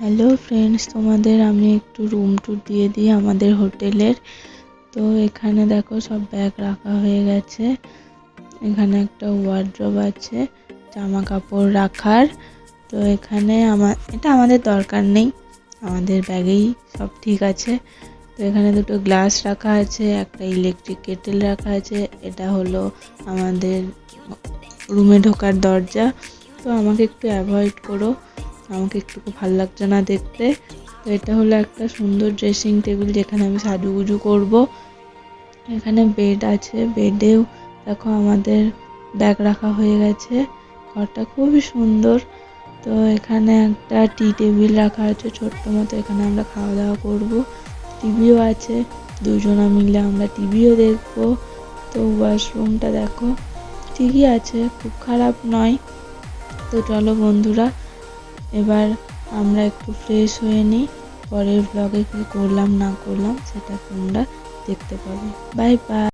Hello friends তোমাদের আমি একটু রুম ট্যুর দিয়ে দিই আমাদের হোটেলের। তো এখানে দেখো সব ব্যাগ রাখা হয়ে গেছে। এখানে একটা ওয়ার্ড্রব আছে জামা কাপড় রাখার। তো এখানে আমার এটা আমাদের দরকার নেই। আমাদের ব্যাগেই সব ঠিক আছে। তো এখানে দুটো গ্লাস রাখা আছে, একটা ইলেকট্রিক কেটেল রাখা আছে। এটা হলো আমাদের রুমে ঢোকার দরজা। তো আমাকে একটু অ্যাভয়েড করো। আমাকে একটু ভালো লাগছে না দেখতে। তো এটা হলো একটা সুন্দর ড্রেসিং টেবিল যেখানে আমি সাজুগুজু করব। এখানে বেড আছে। বেডেও দেখো আমাদের ব্যাগ রাখা হয়ে গেছে। ঘরটা খুবই সুন্দর। তো এখানে একটা টি টেবিল রাখা আছে ছোট্ট মতো। এখানে আমরা খাওয়া দাওয়া করব টিভিও আছে। দুজনা মিলে আমরা টিভিও দেখব। তো ওয়াশরুমটা দেখো ঠিকই আছে। খুব খারাপ নয়। তো চলো বন্ধুরা এবার আমরা একটু ফ্রেশ হয়ে নিই, পরের ব্লগে কী করলাম না করলাম সেটা তোমরা দেখতে পাবে। Bye bye